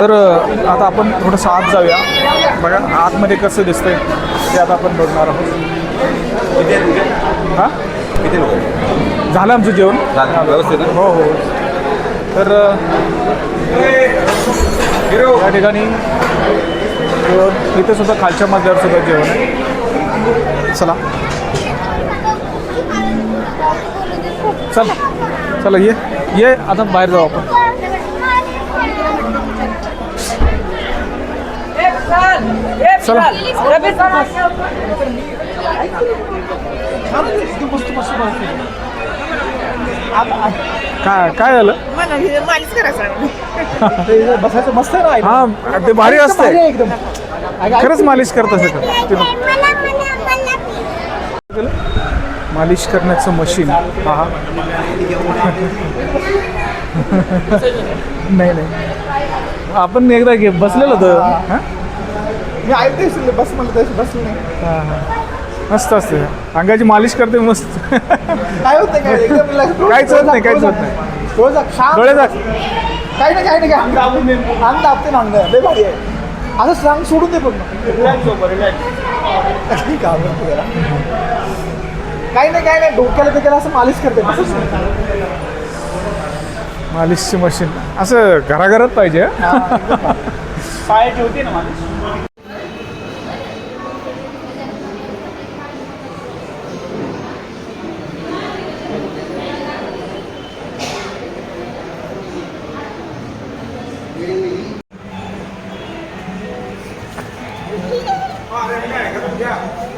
तर आता आपण थोडंसं आत जाऊया. बघा आतमध्ये कसं दिसतंय ते आता आपण बघणार आहोत. हां? किती लोक झालं आमचं जेवण? व्यवस्थित हो हो. तर या ठिकाणी इथे सुद्धा खालच्या मजल्यावर सुद्धा जेवण आहे. चला चल. चला ये. ये आता बाहेर जाऊ आपण. चला. काय काय झालं? मला हे मालिश करायचं बसायचं मस्त हा ते भारी एकदम. खरंच मालिश करत असेल. का मालिश करण्याचं मशीन. हा नाही नाही. आपण एकदा घे बसलेलो होतो हा? मी ऐकते बस म्हणलं तशी बसली नाही. हा, हा. मस्त असते अंगाची मालिश करते मस्त. काय होतं काय. काहीच होत नाही, काहीच होत झाक, डोळे झाक. काही नाही काही नाही काय अंग दाबून अंग दाबते ना अंग. लय भारी आहे. असं सांग सोडून दे पूर्ण. काय बोलतो जरा. काही नाही काही नाही. डोक्याला बिक्याला असं मालिश करते. मालिशची मशीन. असं घराघरात पाहिजे पाय ठेवते ना मालिश. Yeah.